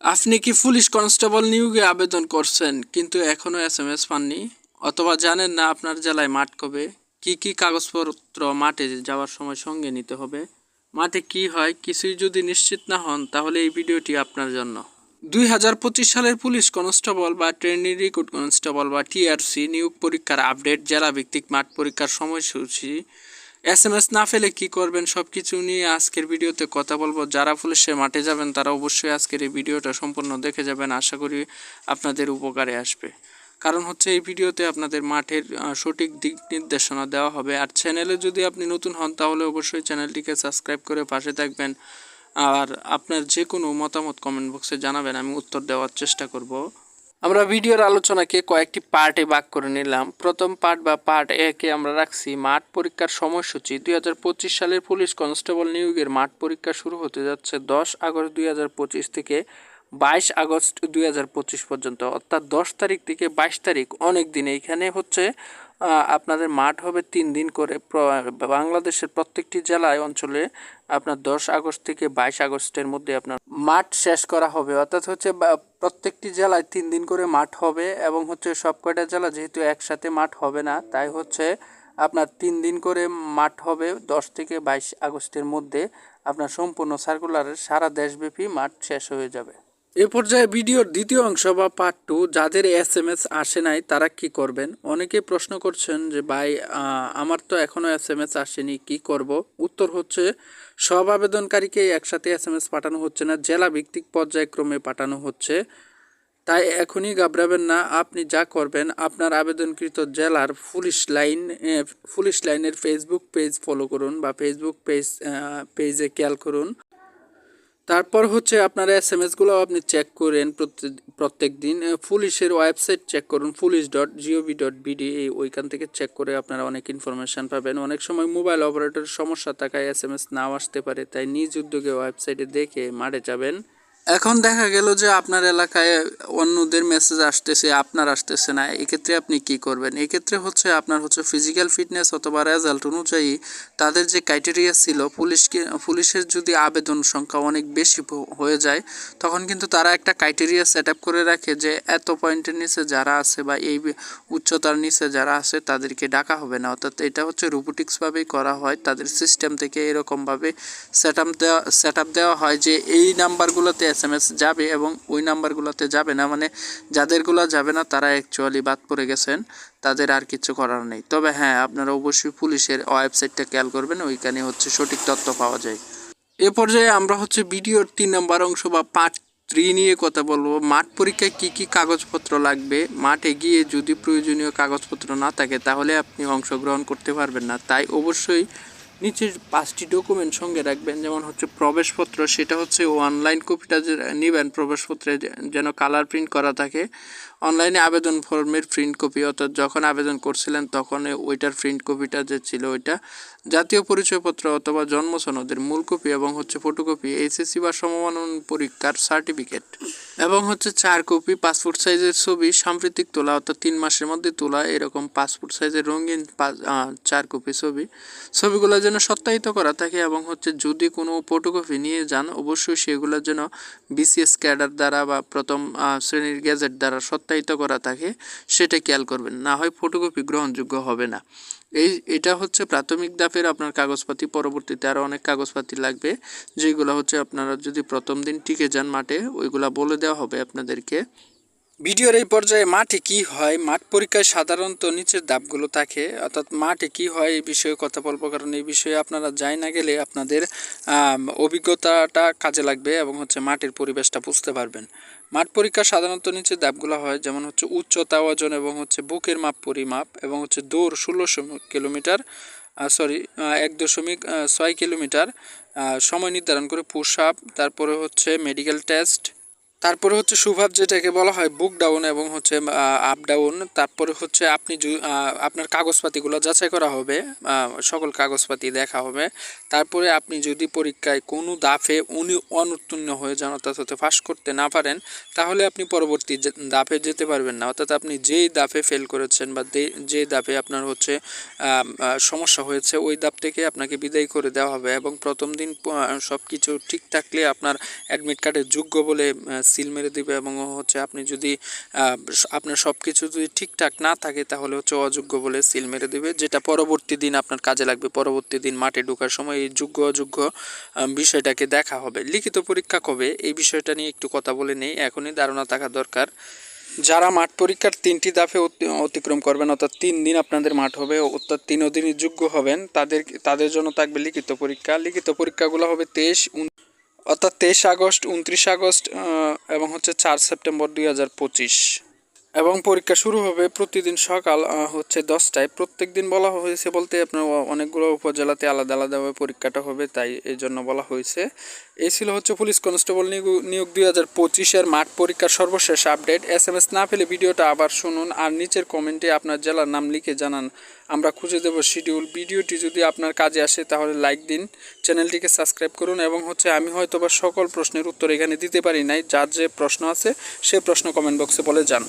আপনি কি police constable নিয়োগে আবেদন করছেন, কিন্তু এখনও এস এম এস পাননি? অথবা জানেন না আপনার জেলায় মাঠ কবে? কি কি কাগজপত্র মাঠে যাওয়ার সময় সঙ্গে নিতে হবে? মাঠে কি হয়, কিছুই যদি নিশ্চিত না হন, তাহলে এই ভিডিওটি আপনার জন্য। দুই হাজার পঁচিশ সালের পুলিশ কনস্টেবল বা ট্রেনি রিক্রুট কনস্টেবল বা টিআরসি নিয়োগ পরীক্ষার আপডেট জেলা ভিত্তিক মাঠ পরীক্ষার সময়সূচি এস এম এস না ফেলে কি করবেন সব কিছু নিয়ে আজকের ভিডিওতে কথা বলব। যারা পুলিশে মাঠে যাবেন, তারা অবশ্যই আজকের এই ভিডিওটা সম্পূর্ণ দেখে যাবেন। আশা করি আপনাদের উপকারে আসবে। কারণ হচ্ছে এই ভিডিওতে আপনাদের মাঠের সঠিক দিক নির্দেশনা দেওয়া হবে। আর চ্যানেলে যদি আপনি নতুন হন, তাহলে অবশ্যই চ্যানেলটিকে সাবস্ক্রাইব করে পাশে থাকবেন। আর আপনার যে কোনো মতামত কমেন্ট বক্সে জানাবেন, আমি উত্তর দেওয়ার চেষ্টা করব। আমরা ভিডিওর আলোচনাকে কয়েকটি পার্টে ভাগ করে নিলাম। প্রথম পার্ট বা পার্ট একে আমরা রাখছি মাঠ পরীক্ষার সময়সূচি। দুই হাজার পঁচিশ সালের পুলিশ কনস্টেবল নিয়োগের মাঠ পরীক্ষা শুরু হতে যাচ্ছে দশ আগস্ট দুই হাজার পঁচিশ থেকে বাইশ আগস্ট দুই হাজার পঁচিশ পর্যন্ত। অর্থাৎ দশ তারিখ থেকে বাইশ তারিখ। অনেক দিন এইখানে হচ্ছে আপনাদের মাঠ হবে তিন দিন করে। বাংলাদেশের প্রত্যেকটি জেলায় অঞ্চলে আপনার দশ আগস্ট থেকে বাইশ আগস্টের মধ্যে আপনার মাঠ শেষ করা হবে। অর্থাৎ হচ্ছে প্রত্যেকটি জেলায় তিন দিন করে মাঠ হবে এবং হচ্ছে সব কয়টা জেলা যেহেতু একসাথে মাঠ হবে না, তাই হচ্ছে আপনার তিন দিন করে মাঠ হবে দশ থেকে বাইশ আগস্টের মধ্যে। আপনার সম্পূর্ণ সার্কুলারের সারা দেশব্যাপী মাঠ শেষ হয়ে যাবে। এ পর্যায়ে ভিডিওর দ্বিতীয় অংশ বা পার্ট টু যাদের এস এম এস আসে নাই, তারা কি করবেন? অনেকে প্রশ্ন করছেন যে, ভাই আমার তো এখনও এস এম এস আসেনি, কী করব? উত্তর হচ্ছে, সব আবেদনকারীকে একসাথে এস এম এস পাঠানো হচ্ছে না, জেলা ভিত্তিক পর্যায়ক্রমে পাঠানো হচ্ছে। তাই এখনই ঘাবড়াবেন না, আপনি যা করবেন, আপনার আবেদনকৃত জেলার পুলিশ লাইন পুলিশ লাইনের ফেসবুক পেজ ফলো করুন বা ফেসবুক পেজ পেজে খেয়াল করুন। তারপর হচ্ছে আপনার এস এম এসগুলো আপনি চেক করেন প্রত্যেক দিন পুলিশের ওয়েবসাইট চেক করুন, police dot GOV dot BD এই ওইখান থেকে চেক করে আপনারা অনেক ইনফরমেশান পাবেন। অনেক সময় মোবাইল অপারেটরের সমস্যা থাকায় এস এম এস নাও আসতে পারে, তাই নিজ উদ্যোগে ওয়েবসাইটে দেখে মারে যাবেন। এখন দেখা গেল যে আপনার এলাকায় অন্যদের মেসেজ আসতেছে, আপনার আসতেছে না, এক্ষেত্রে আপনি কি করবেন? এক্ষেত্রে হচ্ছে আপনার হচ্ছে ফিজিক্যাল ফিটনেস অথবা রেজাল্ট অনুযায়ী তাদের যে ক্রাইটেরিয়া ছিল, পুলিশকে, পুলিশের যদি আবেদন সংখ্যা অনেক বেশি হয়ে যায়, তখন কিন্তু তারা একটা ক্রাইটেরিয়া সেট আপ করে রাখে যে এত পয়েন্টের নিচে যারা আছে বা এই উচ্চতার নিচে যারা আছে তাদেরকে ডাকা হবে না। অর্থাৎ এটা হচ্ছে রোবোটিক্সভাবেই করা হয়, তাদের সিস্টেম থেকে এরকমভাবে সেট আপ দেওয়া সেট আপ দেওয়া হয় যে এই নাম্বারগুলোতে এস এম এস যাবে এবং ওই নাম্বারগুলোতে যাবে না মানে যাদেরগুলো যাবে না, তারা অ্যাকচুয়ালি বাদ পড়ে গেছেন, তাদের আর কিছু করার নেই। তবে হ্যাঁ আপনারা অবশ্যই পুলিশের ওয়েবসাইটটা খেয়াল করবেন, ওইখানে হচ্ছে সঠিক তথ্য পাওয়া যায়। এ পর্যায়ে আমরা হচ্ছে ভিডিওর তিন নম্বর অংশ বা পার্ট থ্রি নিয়ে কথা বলব। মাঠ পরীক্ষায় কি কি কাগজপত্র লাগবে? মাঠে গিয়ে যদি প্রয়োজনীয় কাগজপত্র না থাকে, তাহলে আপনি অংশগ্রহণ করতে পারবেন না। তাই অবশ্যই নিচের পাঁচটি ডকুমেন্ট সঙ্গে রাখবেন, যেমন হচ্ছে প্রবেশপত্র, সেটা হচ্ছে অনলাইন কপিটা যে নেবেন, প্রবেশপত্রে যেন কালার প্রিন্ট করা থাকে। অনলাইনে আবেদন ফর্মের প্রিন্ট কপি অর্থাৎ যখন আবেদন করছিলেন তখন ওইটার প্রিন্ট কপিটা যে ছিল ওইটা জাতীয় পরিচয়পত্র অথবা জন্ম সনদের মূল কপি এবং হচ্ছে ফটোকপি এইচএসসি বা সমমানন পরীক্ষার সার্টিফিকেট এবং হচ্ছে চার কপি পাসপোর্ট সাইজের ছবি, সাম্প্রতিক তোলা, অর্থাৎ তিন মাসের মধ্যে তোলা, এরকম পাসপোর্ট সাইজের রঙিন চার কপি ছবি। ছবিগুলো যেন সত্যায়িত করা থাকে এবং হচ্ছে যদি কোনো ফটোকপি নিয়ে যান, অবশ্যই সেগুলো যেন বিসিএস ক্যাডার দ্বারা বা প্রথম শ্রেণির গ্যাজেট দ্বারা সত্যায়িত করা থাকে, সেটা খেয়াল করবেন। না হয় ফটোকপি গ্রহণযোগ্য হবে না। এই, এটা হচ্ছে প্রাথমিক ধাপের আপনার কাগজপাতি। পরবর্তীতে আরও অনেক কাগজপাতি লাগবে, যেগুলো হচ্ছে আপনারা যদি প্রথম দিন টিকে যান মাঠে, ওইগুলা বলে দেওয়া হবে আপনাদেরকে। ভিডিওর এই পর্যায়ে মাঠে কি হয়? মাঠ পরীক্ষায় সাধারণত নিচের ধাপগুলো থাকে, অর্থাৎ মাঠে কি হয় এই বিষয়ে কথা বলব, কারণ এই বিষয়ে আপনারা যাই না গেলে আপনাদের অভিজ্ঞতাটা কাজে লাগবে এবং হচ্ছে মাঠের পরিবেশটা বুঝতে পারবেন। মাঠ পরীক্ষা সাধারণত নিচে ধাপগুলো হয়, যেমন হচ্ছে উচ্চতা ওজন এবং হচ্ছে বুকের মাপ পরিমাপ এবং হচ্ছে দৌড় ষোলোশো কিলোমিটার সরি এক দশমিক ছয় কিলোমিটার সময় নির্ধারণ করে পুশ আপ তারপরে হচ্ছে মেডিকেল টেস্ট তারপরে হচ্ছে সুভাব যেটাকে বলা হয় বুক ডাউন এবং হচ্ছে আপ ডাউন তারপরে হচ্ছে আপনি আপনার কাগজপাতিগুলো যাচাই করা হবে সকল কাগজপাতি দেখা হবে। তারপরে আপনি যদি পরীক্ষায় কোনো দাফে উনি অনুত্তীর্ণ হয়ে যান, অর্থাৎ হতে ফাঁস করতে না পারেন, তাহলে আপনি পরবর্তী দাফে যেতে পারবেন না। অর্থাৎ আপনি যেই দাফে ফেল করেছেন বা যে দাফে আপনার হচ্ছে সমস্যা হয়েছে, ওই দাপ থেকে আপনাকে বিদায় করে দেওয়া হবে এবং প্রথম দিন সব কিছু ঠিক থাকলে আপনার অ্যাডমিট কার্ডের যোগ্য বলে সিল মেরে দিবে এবং হচ্ছে আপনি যদি আপনার সব কিছু যদি ঠিকঠাক না থাকে তাহলে হচ্ছে অযোগ্য বলে সিল মেরে দিবে, যেটা পরবর্তী দিন আপনার কাজে লাগবে। পরবর্তী দিন মাঠে ঢোকার সময় এই যোগ্য অযোগ্য বিষয়টাকে দেখা হবে। লিখিত পরীক্ষা কবে? এই বিষয়টা নিয়ে একটু কথা বলে নেই। এখনই ধারণা থাকা দরকার। যারা মাঠ পরীক্ষার তিনটি দাফে অতি- অতিক্রম করবেন, অর্থাৎ তিন দিন আপনাদের মাঠ হবে, অর্থাৎ তিন দিনই যোগ্য হবেন, তাদের তাদের জন্য থাকবে লিখিত পরীক্ষা। লিখিত পরীক্ষাগুলো হবে তেইশ অর্থাৎ তেইশ আগস্ট উনত্রিশ আগস্ট এবং হচ্ছে চার সেপ্টেম্বর দুই হাজার পঁচিশ। এবং পরীক্ষা শুরু হবে প্রতিদিন সকাল হচ্ছে দশটায়। প্রত্যেক দিন বলা হয়েছে বলতে আপনার অনেকগুলো উপজেলাতে আলাদা আলাদাভাবে পরীক্ষাটা হবে, তাই এই জন্য বলা হয়েছে। এই ছিল হচ্ছে পুলিশ কনস্টেবল নিয়োগ দুই হাজার পঁচিশের মাঠ পরীক্ষার সর্বশেষ আপডেট। এস এম এস না পেলে ভিডিওটা আবার শুনুন, আর নিচের কমেন্টে আপনার জেলার নাম লিখে জানান। আমরা খুঁজে দেবো শিডিউল। ভিডিওটি যদি আপনার কাজে আসে তাহলে লাইক দিন, চ্যানেলটিকে সাবস্ক্রাইব করুন এবং হচ্ছে আমি হয়তো বা সকল প্রশ্নের উত্তর এখানে দিতে পারি নাই, যার যে প্রশ্ন আছে সে প্রশ্ন কমেন্ট বক্সে বলে যান।